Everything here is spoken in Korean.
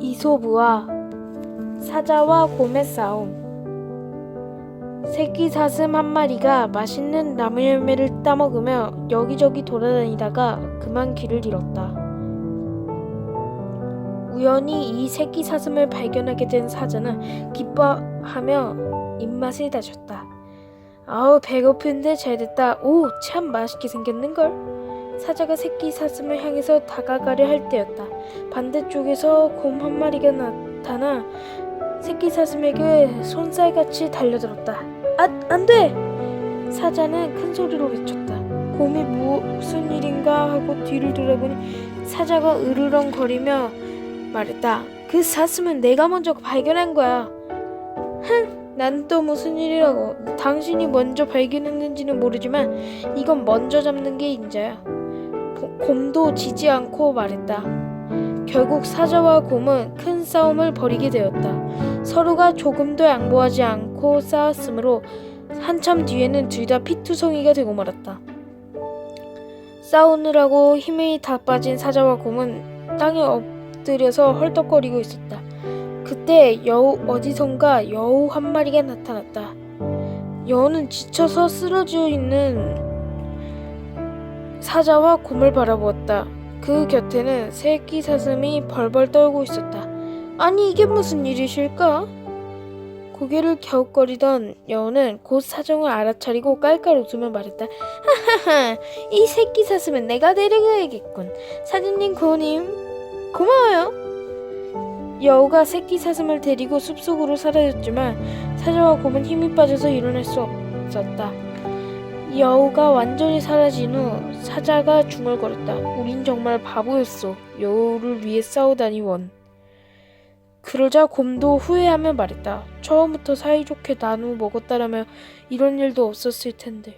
이소부와 사자와 곰의 싸움 새끼 사슴 한 마리가 맛있는 나무 열매를 따먹으며 여기저기 돌아다니다가 그만 길을 잃었다. 우연히 이 새끼 사슴을 발견하게 된 사자는 기뻐하며 입맛을 다졌다. 아우 배고픈데 잘됐다. 오 참 맛있게 생겼는걸. 사자가 새끼 사슴을 향해서 다가가려 할 때였다. 반대쪽에서 곰 한 마리가 나타나 새끼 사슴에게 손살같이 달려들었다. 아, 안 돼! 사자는 큰 소리로 외쳤다. 곰이 무슨 일인가 하고 뒤를 돌아보니 사자가 으르렁거리며 말했다. 그 사슴은 내가 먼저 발견한 거야. 흥, 난 또 무슨 일이라고. 당신이 먼저 발견했는지는 모르지만 이건 먼저 잡는 게 인자야. 고- 곰도 지지 않고 말했다. 결국 사자와 곰은 큰 싸움을 벌이게 되었다. 서로가 조금도 양보하지 않고 싸웠으므로 한참 뒤에는 둘 다 피투성이가 되고 말았다. 싸우느라고 힘이 다 빠진 사자와 곰은 땅에 엎드려서 헐떡거리고 있었다. 그때 여우 어디선가 여우 한 마리가 나타났다. 여우는 지쳐서 쓰러져 있는 사자와 곰을 바라보았다. 그 곁에는 새끼 사슴이 벌벌 떨고 있었다. 아니 이게 무슨 일이실까? 고개를 갸웃거리던 여우는 곧 사정을 알아차리고 깔깔 웃으며 말했다. 하하하, 이 새끼 사슴은 내가 데려가야겠군. 사장님, 고님, 고마워요. 여우가 새끼 사슴을 데리고 숲속으로 사라졌지만 사자와 곰은 힘이 빠져서 일어날 수 없었다. 여우가 완전히 사라진 후 사자가 중얼거렸다. 우린 정말 바보였어. 여우를 위해 싸우다니 원. 그러자 곰도 후회하며 말했다. 처음부터 사이좋게 나누어 먹었다라면 이런 일도 없었을 텐데.